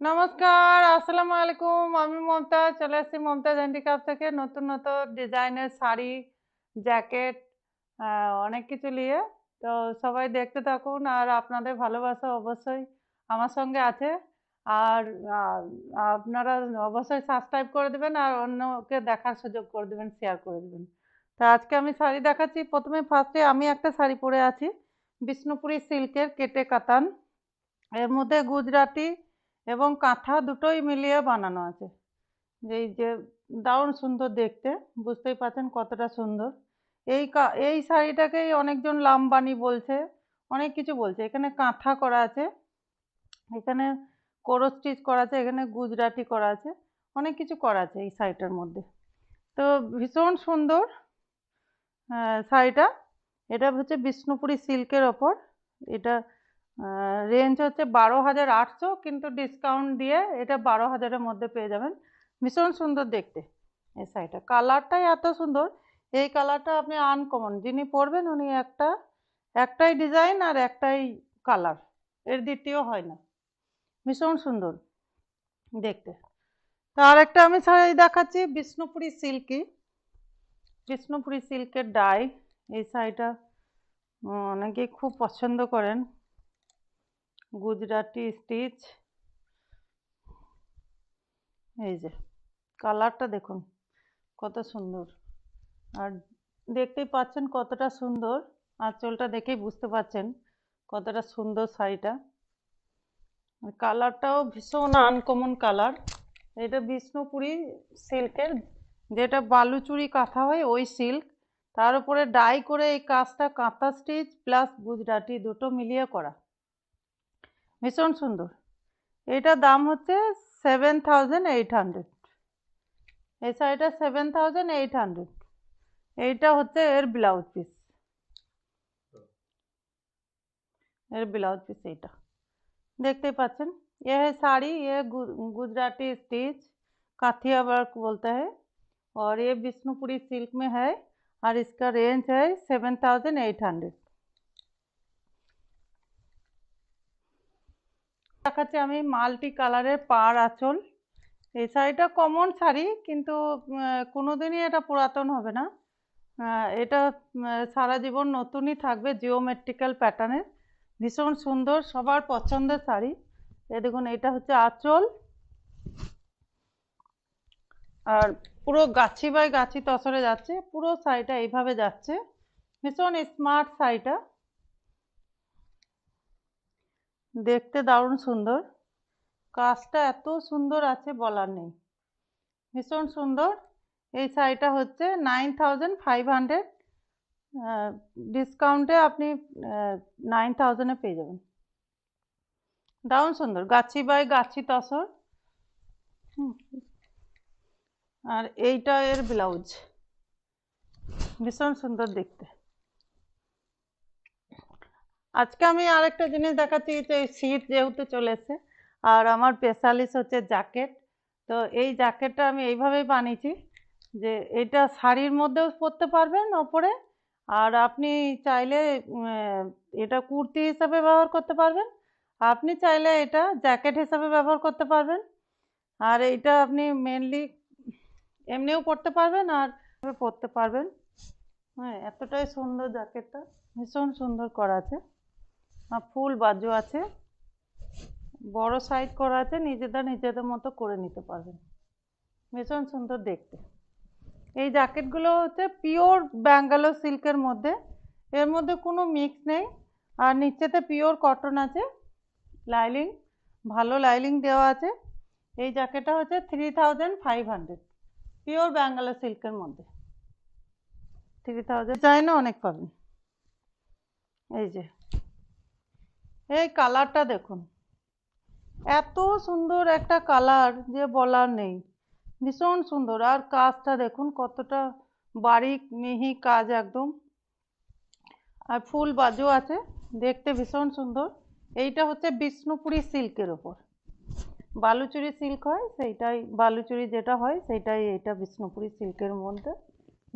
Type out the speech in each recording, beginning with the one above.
নমস্কার, আসসালামু আলাইকুম। আমি মমতা, চলে এসেছি মমতাজ হ্যান্ডিক্রাফট থেকে। নতুন নতুন ডিজাইনের শাড়ি, জ্যাকেট অনেক কিছু নিয়ে। তো সবাই দেখতে থাকুন আর আপনাদের ভালোবাসা অবশ্যই আমার সঙ্গে আছে। আর আপনারা অবশ্যই সাবস্ক্রাইব করে দেবেন আর অন্যকে দেখার সুযোগ করে দেবেন শেয়ার করে দেবেন। তো আজকে আমি শাড়ি দেখাচ্ছি। প্রথমে ফার্স্টে আমি একটা শাড়ি পরে আছি। বিষ্ণুপুরি সিল্কের কেটে কাতান। এর মধ্যে গুজরাটি এবং কাঁথা দুটোই মিলিয়ে বানানো আছে। এই যে দারুণ সুন্দর দেখতে, বুঝতেই পারছেন কতটা সুন্দর। এই এই শাড়িটাকেই অনেকজন লামবানি বলছে, অনেক কিছু বলছে। এখানে কাঁথা করা আছে, এখানে কোরো স্টিচ করা আছে, এখানে গুজরাটি করা আছে, অনেক কিছু করা আছে এই শাড়িটার মধ্যে। তো ভীষণ সুন্দর শাড়িটা। এটা হচ্ছে বিষ্ণুপুরি সিল্কের ওপর। এটা রেঞ্জ হচ্ছে বারো হাজার আটশো, কিন্তু ডিসকাউন্ট দিয়ে এটা বারো হাজারের মধ্যে পেয়ে যাবেন। ভীষণ সুন্দর দেখতে এই শাড়িটা। কালারটাই এত সুন্দর। এই কালারটা আপনি আনকমন যিনি পরবেন উনি একটা, একটাই ডিজাইন আর একটাই কালারের দ্বিতীয় হয় না। ভীষণ সুন্দর দেখতে। তো আর একটা আমি শাড়ি দেখাচ্ছি, বিষ্ণুপুরি সিল্কি। বিষ্ণুপুরি সিল্কের ডাই এই শাড়িটা অনেকেই খুব পছন্দ করেন। গুজরাটি স্টিচ। এই যে, কালারটা দেখুন, কত সুন্দর। আর দেখতেই পাচ্ছেন কতটা সুন্দর, আঁচলটা দেখেই বুঝতে পারছেন কতটা সুন্দর শাড়িটা। কালারটাও ভীষণ আনকমন কালার এটা বিষ্ণুপুরি সিল্কের, যেটা বালুচুরি কাঁথা হয় ওই সিল্ক। তার উপরে ডাই করে এই কাজটা কাঁথা স্টিচ প্লাস গুজরাটি দুটো মিলিয়ে করা। भीषण सुंदर यटार दाम हे सेवेन थाउज़ेंड एट हंड्रेड ए शाड़ी सेवेन थाउज़ेंड एट हंड्रेड यहाँ हे एर ब्लाउज पिस एर ब्लाउज पिस ये देखते ही पाचन ये है शाड़ी ये गुजराती स्टीच काथिया वर्क बोलता है और ये विष्णुपुरी सिल्क में है और इसका रेंज है सेवन थाउज़ेंड एट हंड्रेड দেখাচ্ছি আমি মাল্টি কালারের পাড় আঁচল। এই শাড়িটা কমন শাড়ি কিন্তু আহ, কোনোদিনই এটা পুরাতন হবে না। এটা সারা জীবন নতুনই থাকবে জিওমেট্রিক্যাল প্যাটার্নের ভীষণ সুন্দর সবার পছন্দের শাড়ি। এ দেখুন এটা হচ্ছে আঁচল। আর পুরো গাছি বাই গাছি তসরে যাচ্ছে পুরো শাড়িটা এইভাবে যাচ্ছে। ভীষণ স্মার্ট শাড়িটা। দেখতে দারুণ সুন্দর। কাজটা এত সুন্দর আছে বলার নেই। ভীষণ সুন্দর। এই শাড়িটা হচ্ছে নাইন থাউজেন্ড ফাইভ হান্ড্রেড ডিসকাউন্টে আপনি নাইন থাউজেন্ডে পেয়ে যাবেন। দারুণ সুন্দর। গাছি বাই গাছি তসর। আর এইটা এর ব্লাউজ ভীষণ সুন্দর দেখতে। আজকে আমি আরেকটা জিনিস দেখাচ্ছি যে শীত যেহেতু চলে এসেছে আর আমার স্পেশালিস্ট হচ্ছে জ্যাকেট। তো এই জ্যাকেটটা আমি এইভাবেই বানিয়েছি যে এটা শাড়ির মধ্যেও পরতে পারবেন ওপরে, আর আপনি চাইলে এটা কুর্তি হিসাবে ব্যবহার করতে পারবেন। আপনি চাইলে এটা জ্যাকেট হিসাবে ব্যবহার করতে পারবেন। আর এইটা আপনি মেনলি এমনিও পরতে পারবেন আর পরতে পারবেন। হ্যাঁ এতটাই সুন্দর জ্যাকেটটা, ভীষণ সুন্দর করা আছে। আর ফুল বাজু আছে। বড় সাইজ করা আছে, নিজেদের নিজেদের মতো করে নিতে পারবেন। ভীষণ সুন্দর দেখতে। এই জ্যাকেটগুলো হচ্ছে পিওর ব্যাঙ্গালোর সিল্কের মধ্যে। এর মধ্যে কোনো মিক্স নেই। আর নিচেতে পিওর কটন আছে। লাইলিং ভালো লাইলিং দেওয়া আছে। এই জ্যাকেটটা হচ্ছে three thousand five hundred pure Bangalore সিল্কের মধ্যে। থ্রি থাউজেন্ড চাইনা অনেক পাবেন। এই যে। এই কালারটা দেখুন। এত সুন্দর একটা কালার যে বলার নেই। ভীষণ সুন্দর। আর কাজটা দেখুন, কতটা বারিক, মিহি কাজ একদম। আর ফুল বাজু আছে, দেখতে ভীষণ সুন্দর। এইটা হচ্ছে বিষ্ণুপুরি সিল্কের ওপর। বালুচুরি সিল্ক হয়, সেইটাই বালুচুরি যেটা হয়, সেইটাই এটা বিষ্ণুপুরি সিল্কের মধ্যে।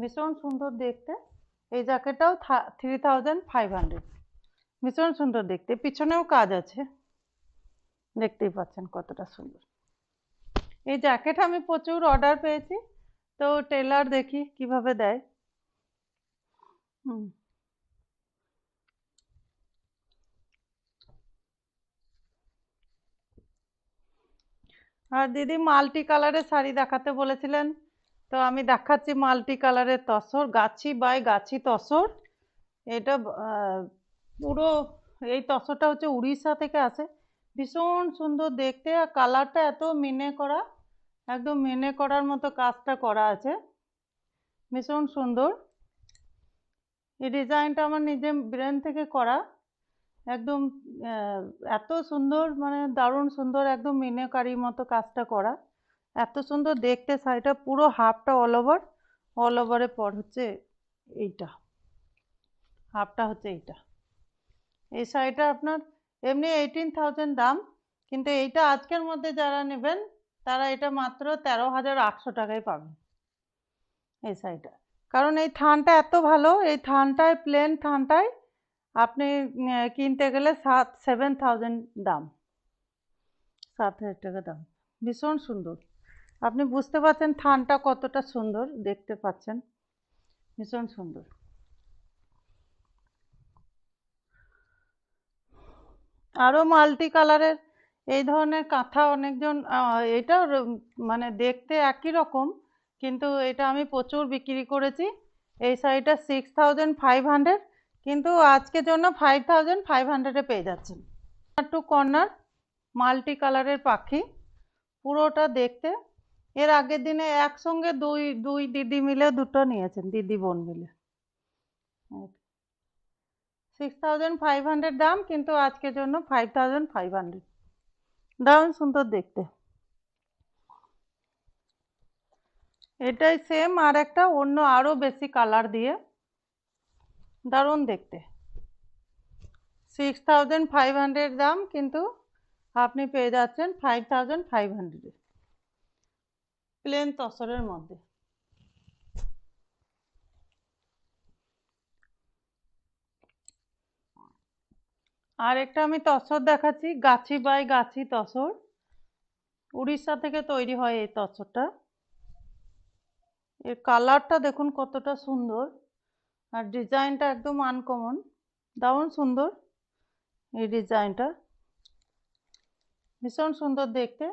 ভীষণ সুন্দর দেখতে। এই জ্যাকেটটাও থ্রি থাউজেন্ড ফাইভ হান্ড্রেড ভীষণ সুন্দর দেখতে। পিছনেও কাজ আছে। দেখতেই পাচ্ছেন কতটা সুন্দর। এই জ্যাকেট আমি প্রচুর অর্ডার পেয়েছি। তো টেলার দেখি কীভাবে দেয়। হুম। আর দিদি মাল্টি কালারের শাড়ি দেখাতে বলেছিলেন। তো আমি দেখাচ্ছি মাল্টি কালারের তসর। গাছি বাই গাছি তসর। এটা পুরো এই তসরটা হচ্ছে উড়িষ্যা থেকে আসে। ভীষণ সুন্দর দেখতে আর কালারটা এত মিনে করা, একদম মেনে করার মতো কাজটা করা আছে। ভীষণ সুন্দর। এই ডিজাইনটা আমার নিজে ব্রেন থেকে করা। একদম এত সুন্দর মানে দারুণ সুন্দর, একদম মিনেকারির মতো কাজটা করা। এত সুন্দর দেখতে, শাড়িটা পুরো হাফটা অল ওভার অল ওভারের পর হচ্ছে এইটা। হাফটা হচ্ছে এইটা। এই শাড়িটা আপনার এমনি এইটিন থাউজেন্ড দাম। কিন্তু এইটা আজকের মধ্যে যারা নেবেন, তারা এটা মাত্র তেরো হাজার আটশো টাকায় পাবেন এই শাড়িটা। কারণ এই থানটা এত ভালো, এই থানটায় প্লেন থানটায় আপনি কিনতে গেলে সাত সেভেন থাউজেন্ড দাম। সাত হাজার টাকা দাম। ভীষণ সুন্দর। আপনি বুঝতে পারছেন থানটা কতটা সুন্দর, দেখতে পাচ্ছেন। ভীষণ সুন্দর। আরও মাল্টি কালারের এই ধরনের কাঁথা অনেকজন এটা মানে দেখতে একই রকম, কিন্তু এটা আমি প্রচুর বিক্রি করেছি। এই শাড়িটা সিক্স থাউজেন্ড ফাইভ হান্ড্রেড কিন্তু আজকের জন্য ফাইভ থাউজেন্ড ফাইভ হান্ড্রেডে পেয়ে যাচ্ছেন। টু কর্নার মাল্টি কালারের পাখি, পুরোটা দেখতে। এর আগের দিনে একসঙ্গে দুই দুই দিদি মিলে, দুটো নিয়েছেন, দিদি বোন মিলে। সিক্স থাউজেন্ড ফাইভ হান্ড্রেড দাম, কিন্তু আজকের জন্য ফাইভ থাউজেন্ড ফাইভ হান্ড্রেড দারুণ সুন্দর দেখতে। এটাই সেম আর একটা অন্য আরও বেশি কালার দিয়ে। দারুণ দেখতে। সিক্স থাউজেন্ড ফাইভ হান্ড্রেড দাম, কিন্তু আপনি পেয়ে যাচ্ছেন ফাইভ থাউজেন্ড ফাইভ হান্ড্রেডে প্লেন তসরের মধ্যে। আর একটা আমি তসর দেখাচ্ছি, গাছি বাই গাছি তসর উড়িষ্যা থেকে তৈরি হয় এই তসরটা এর কালারটা দেখুন কতটা সুন্দর। আর ডিজাইনটা একদম আনকমন। দারুণ সুন্দর এই ডিজাইনটা। ভীষণ সুন্দর দেখতে।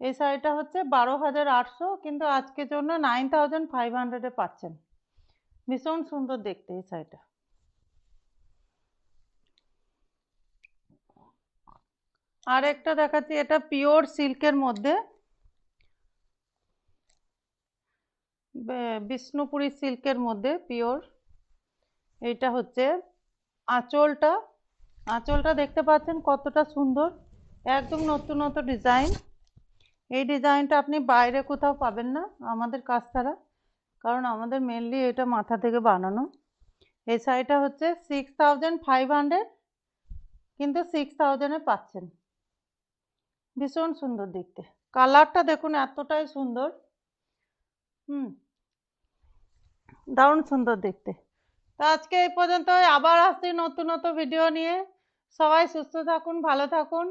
এই শাড়িটা হচ্ছে বারো হাজার আটশো, কিন্তু আজকের জন্য নাইন থাউজেন্ড ফাইভ হান্ড্রেডে পাচ্ছেন। ভীষণ সুন্দর দেখতে এই শাড়িটা। আর একটা দেখাচ্ছি, এটা পিওর সিল্কের মধ্যে। বিষ্ণুপুরি সিল্কের মধ্যে, পিওর। এইটা হচ্ছে আঁচলটা। আঁচলটা দেখতে পাচ্ছেন কতটা সুন্দর, একদম নতুন নতুন ডিজাইন। এই ডিজাইনটা আপনি বাইরে কোথাও পাবেন না আমাদের কাছ ছাড়া, কারণ আমাদের মেনলি এটা মাথা থেকে বানানো। এই শাড়িটা হচ্ছে সিক্স থাউজেন্ড ফাইভ হান্ড্রেড কিন্তু সিক্স থাউজেন্ডে পাচ্ছেন। ভীষণ সুন্দর দেখতে। কালারটা দেখুন এতটাই সুন্দর। হুম, দারুণ সুন্দর দেখতে। তো আজকে এই পর্যন্ত আবার আসছি নতুন নতুন ভিডিও নিয়ে। সবাই সুস্থ থাকুন, ভালো থাকুন।